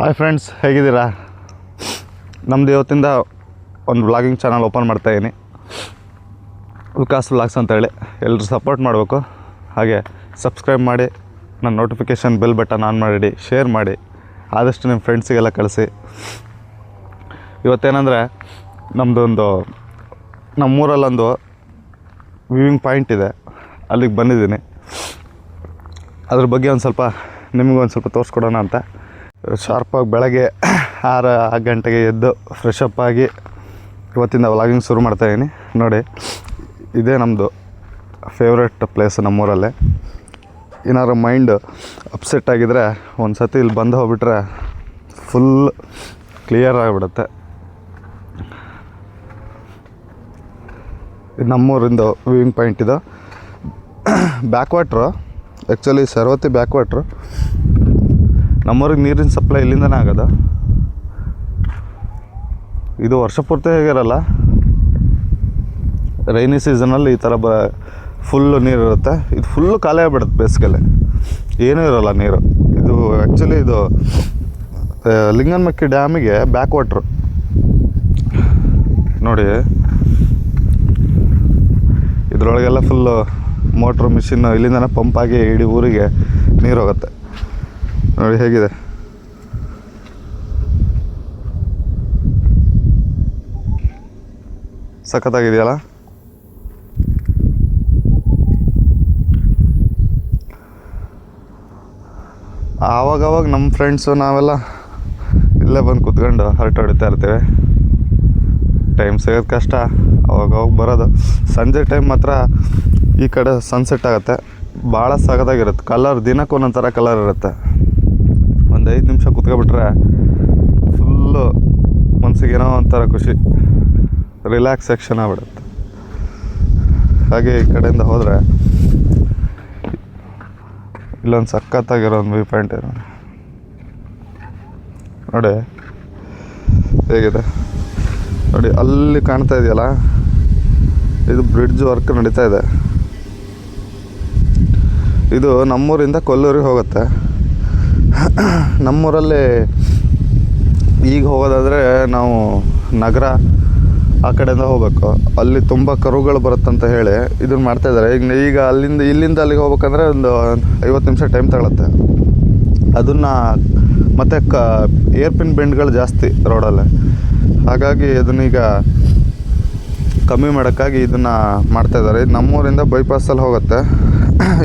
Hi friends ಹೇಗಿದ್ದೀರಾ? ನಮ್ಮದು ಇವತ್ತಿಂದ ಒಂದು ವ್ಲಾಗಿಂಗ್ ಚಾನಲ್ ಓಪನ್ ಮಾಡ್ತಾಯಿದ್ದೀನಿ ವಿಕಾಸ್ ವ್ಲಾಗ್ಸ್ ಅಂತೇಳಿ. ಎಲ್ಲರೂ ಸಪೋರ್ಟ್ ಮಾಡಬೇಕು. ಹಾಗೆ ಸಬ್ಸ್ಕ್ರೈಬ್ ಮಾಡಿ, ನನ್ನ ನೋಟಿಫಿಕೇಷನ್ ಬೆಲ್ ಬಟನ್ ಆನ್ ಮಾಡಿ ಶೇರ್ ಮಾಡಿ, ಆದಷ್ಟು ನಿಮ್ಮ ಫ್ರೆಂಡ್ಸಿಗೆಲ್ಲ ಕಳಿಸಿ. ಇವತ್ತೇನೆಂದರೆ ನಮ್ಮದೊಂದು ನಮ್ಮೂರಲ್ಲೊಂದು ವ್ಯೂವಿಂಗ್ ಪಾಯಿಂಟ್ ಇದೆ. ಅಲ್ಲಿಗೆ ಬಂದಿದ್ದೀನಿ. ಅದ್ರ ಬಗ್ಗೆ ಒಂದು ಸ್ವಲ್ಪ ನಿಮಗೊಂದು ಸ್ವಲ್ಪ ತೋರಿಸ್ಕೊಡೋಣ ಅಂತ. ಶಾರ್ಪಾಗಿ ಬೆಳಗ್ಗೆ ಆರು ಆರು ಗಂಟೆಗೆ ಎದ್ದು ಫ್ರೆಶ್ ಅಪ್ ಆಗಿ ಇವತ್ತಿಂದ ವ್ಲಾಗಿಂಗ್ ಶುರು ಮಾಡ್ತಾಯಿದ್ದೀನಿ ನೋಡಿ, ಇದೇ ನಮ್ಮದು ಫೇವ್ರೆಟ್ ಪ್ಲೇಸ್ ನಮ್ಮೂರಲ್ಲೇ. ಏನಾದ್ರು ಮೈಂಡ್ ಅಪ್ಸೆಟ್ ಆಗಿದ್ರೆ ಒಂದು ಸತಿ ಇಲ್ಲಿ ಬಂದು ಹೋಗ್ಬಿಟ್ರೆ ಫುಲ್ ಕ್ಲಿಯರ್ ಆಗಿಬಿಡುತ್ತೆ. ನಮ್ಮೂರಿಂದ ವ್ಯೂವಿಂಗ್ ಪಾಯಿಂಟ್ ಇದು. ಬ್ಯಾಕ್ ವಾಟ್ರು ಆ್ಯಕ್ಚುಲಿ ಸರ್ವತಿ ಬ್ಯಾಕ್ ವಾಟ್ರು ನಮ್ಮೂರಿಗೆ ನೀರಿನ ಸಪ್ಲೈ ಇಲ್ಲಿಂದನೇ ಆಗೋದು? ಇದು ವರ್ಷ ಪೂರ್ತಿ ಹೇಗಿರಲ್ಲ? ರೈನಿ ಸೀಸನಲ್ಲಿ ಈ ಥರ ಬ ಫುಲ್ಲು ನೀರು ಇರುತ್ತೆ. ಇದು ಫುಲ್ಲು ಖಾಲಿ ಆಗಿಬಿಡುತ್ತೆ ಬೇಸಿಗೆಲೆ. ಏನೂ ಇರೋಲ್ಲ ನೀರು. ಇದು ಆ್ಯಕ್ಚುಲಿ ಇದು ಲಿಂಗನಮಕ್ಕಿ ಡ್ಯಾಮಿಗೆ ಬ್ಯಾಕ್ ವಾಟ್ರು ನೋಡಿ. ಇದರೊಳಗೆಲ್ಲ ಫುಲ್ಲು ಮೋಟ್ರ್ ಮಿಷಿನ್ನು ಇಲ್ಲಿಂದನೇ ಪಂಪ್ ಇಡೀ ಊರಿಗೆ ನೀರು ಹೋಗುತ್ತೆ. ನೋಡಿ ಹೇಗಿದೆ. ಸಖತ್ತಾಗಿದೆಯಲ್ಲ? ಆವಾಗವಾಗ ನಮ್ಮ ಫ್ರೆಂಡ್ಸು ನಾವೆಲ್ಲ ಇಲ್ಲೇ ಬಂದು ಕುತ್ಕೊಂಡು ಹರಟೆ ಹೊಡಿತಾ ಇರ್ತೇವೆ. ಟೈಮ್ ಸಿಗೋದು ಕಷ್ಟ ಅವಾಗವಾಗ ಅವಾಗ ಬರೋದು. ಸಂಜೆ ಟೈಮ್ ಮಾತ್ರ ಈ ಕಡೆ ಸನ್ಸೆಟ್ ಆಗುತ್ತೆ. ಭಾಳ ಸಖತ್ತಾಗಿರುತ್ತೆ. ಕಲರ್ ದಿನಕ್ಕೆ ಒಂದೊಂದು ಕಲರ್ ಇರುತ್ತೆ. ಒಂದು ಐದು ನಿಮಿಷ ಕುತ್ಕೊಬಿಟ್ರೆ ಫುಲ್ಲು ಮನಸ್ಸಿಗೆ ಏನೋ ಒಂಥರ ಖುಷಿ. ರಿಲ್ಯಾಕ್ಸೇಷನ್ ಆಗ್ಬಿಡುತ್ತೆ. ಹಾಗೆ ಈ ಕಡೆಯಿಂದ ಹೋದರೆ ಇಲ್ಲೊಂದು ಸಖತ್ತಾಗಿರೋ ಒಂದು ವ್ಯೂ ಪಾಯಿಂಟ್ ಇದೆ ನೋಡಿ. ಹೇಗಿದೆ? ನೋಡಿ, ಅಲ್ಲಿ ಕಾಣ್ತಾ ಇದೆಯಲ್ಲ? ಇದು ಬ್ರಿಡ್ಜ್ ವರ್ಕ್ ನಡೀತಾ ಇದೆ. ಇದು ನಮ್ಮೂರಿಂದ ಕೊಲ್ಲೂರಿಗೆ ಹೋಗುತ್ತೆ. ನಮ್ಮೂರಲ್ಲಿ ಈಗ ಹೋಗೋದಾದರೆ ನಾವು ನಗರ ಆ ಕಡೆಯಿಂದ ಹೋಗಬೇಕು. ಅಲ್ಲಿ ತುಂಬ ಕರುಗಳು ಬರುತ್ತಂತ ಹೇಳಿ ಇದನ್ನು ಮಾಡ್ತಾಯಿದ್ದಾರೆ ಈಗ ಈಗ ಅಲ್ಲಿಂದ ಇಲ್ಲಿಂದ ಅಲ್ಲಿಗೆ ಹೋಗ್ಬೇಕಂದ್ರೆ ಒಂದು ಐವತ್ತು ನಿಮಿಷ ಟೈಮ್ ತಗೊಳುತ್ತೆ. ಅದನ್ನು ಮತ್ತು ಕ ಏರ್ಪಿನ್ ಬೆಂಡ್ಗಳು ಜಾಸ್ತಿ ರೋಡಲ್ಲಿ. ಹಾಗಾಗಿ ಅದನ್ನೀಗ ಕಮ್ಮಿ ಮಾಡೋಕ್ಕಾಗಿ ಇದನ್ನು ಮಾಡ್ತಾಯಿದ್ದಾರೆ ಇದು ನಮ್ಮೂರಿಂದ ಬೈಪಾಸಲ್ಲಿ ಹೋಗುತ್ತೆ.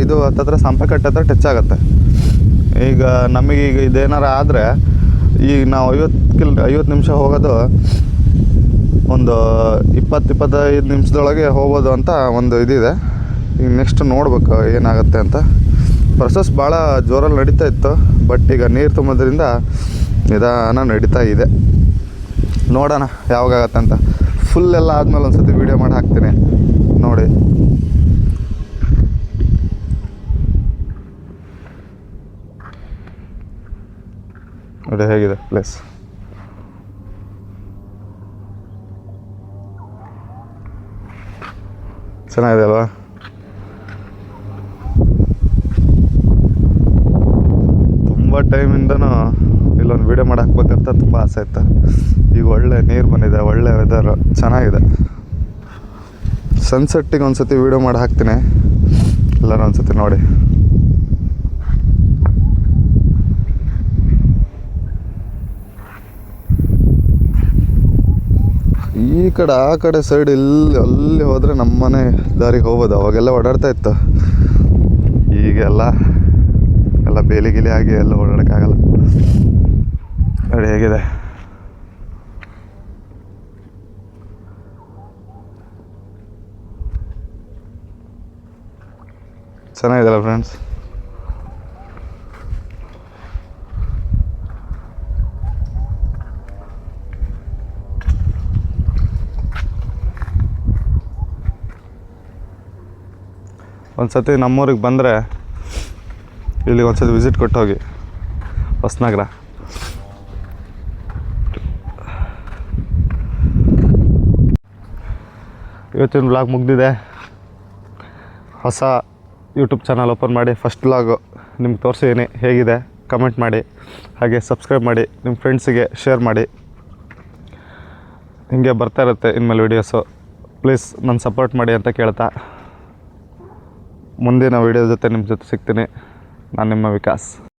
ಇದು ಹತ್ತತ್ರ ಸಂಪಕಟ್ಟ ಹತ್ರ ಟಚ್ ಆಗುತ್ತೆ. ಈಗ ನಮಗೆ ಈಗ ಇದೇನಾರು ಆದರೆ, ಈಗ ನಾವು ಐವತ್ತು ಕಿಲ್ ಐವತ್ತು ನಿಮಿಷ ಹೋಗೋದು, ಒಂದು ಇಪ್ಪತ್ತು ಇಪ್ಪತ್ತೈದು ನಿಮಿಷದೊಳಗೆ ಹೋಗ್ಬೋದು ಅಂತ ಒಂದು ಇದಿದೆ. ಈಗ ನೆಕ್ಸ್ಟ್ ನೋಡ್ಬೇಕು ಏನಾಗುತ್ತೆ ಅಂತ. ಪ್ರೊಸೆಸ್ ಭಾಳ ಜೋರಲ್ಲಿ ನಡೀತಾ ಇತ್ತು ಬಟ್ ಈಗ ನೀರು ತುಂಬೋದ್ರಿಂದ ನಿಧಾನ ನಡೀತಾ ಇದೆ. ನೋಡೋಣ ಯಾವಾಗತ್ತೆ ಅಂತ. ಫುಲ್ ಎಲ್ಲ ಆದಮೇಲೆ ಒಂದು ಸತಿ ವೀಡಿಯೋ ಮಾಡಿ ಹಾಕ್ತೀನಿ. ನೋಡಿ. ನೋಡಿ ಹೇಗಿದೆ ಪ್ಲೇಸ್ ಚೆನ್ನಾಗಿದೆ ಅಲ್ವಾ? ತುಂಬ ಟೈಮಿಂದನೂ ಇಲ್ಲೊಂದು ವೀಡಿಯೋ ಮಾಡಿ ಹಾಕ್ಬೇಕಂತ ತುಂಬ ಆಸೆ ಇತ್ತು. ಈಗ ಒಳ್ಳೆ ನೀರು ಬಂದಿದೆ, ಒಳ್ಳೆ ವೆದರ್ ಚೆನ್ನಾಗಿದೆ. ಸನ್ಸೆಟ್ಟಿಗೆ ಒಂದು ಸತಿ ವೀಡಿಯೋ ಮಾಡಿ ಹಾಕ್ತೀನಿ. ಎಲ್ಲರೂ ಒಂದು ನೋಡಿ. ಈ ಕಡೆ, ಆ ಕಡೆ ಸೈಡ್ ಇಲ್ಲಿ, ಅಲ್ಲಿ ಹೋದರೆ ನಮ್ಮನೆ ದಾರಿಗೆ ಹೋಗೋದು ಅವಾಗೆಲ್ಲ ಓಡಾಡ್ತಾ ಇತ್ತು. ಈಗೆಲ್ಲ ಎಲ್ಲ ಬೇಲಿ ಗಿಲಿ ಆಗಿ ಎಲ್ಲ ಓಡಾಡೋಕ್ಕಾಗಲ್ಲ. ನೋಡಿ ಹೇಗಿದೆ? ಚೆನ್ನಾಗಿದೆ ಫ್ರೆಂಡ್ಸ್ ಒಂದು ಸತಿ ನಮ್ಮೂರಿಗೆ ಬಂದರೆ ಇಲ್ಲಿ ಒಂದು ಸತಿ ವಿಸಿಟ್ ಕೊಟ್ಟು ಹೋಗಿ ಹೊಸನಗರ. ಇವತ್ತಿನ ಬ್ಲಾಗ್ ಮುಗ್ದಿದೆ. ಹೊಸ ಯೂಟ್ಯೂಬ್ ಚಾನಲ್ ಓಪನ್ ಮಾಡಿ ಫಸ್ಟ್ ಬ್ಲಾಗು ನಿಮ್ಗೆ ತೋರಿಸಿದ್ದೀನಿ ಹೇಗಿದೆ? ಕಮೆಂಟ್ ಮಾಡಿ. ಹಾಗೆ ಸಬ್ಸ್ಕ್ರೈಬ್ ಮಾಡಿ. ನಿಮ್ಮ ಫ್ರೆಂಡ್ಸಿಗೆ ಶೇರ್ ಮಾಡಿ. ಹಿಂಗೆ ಬರ್ತಾ ಇರುತ್ತೆ ಇನ್ಮೇಲೆ ವೀಡಿಯೋಸು ಪ್ಲೀಸ್ ನನ್ನ ಸಪೋರ್ಟ್ ಮಾಡಿ ಅಂತ ಕೇಳ್ತಾ. ಮುಂದಿನ ವೀಡಿಯೋ ಜೊತೆ ನಿಮ್ಮ ಜೊತೆ ಸಿಗ್ತೀನಿ. ನಾನು ನಿಮ್ಮ ವಿಕಾಸ್.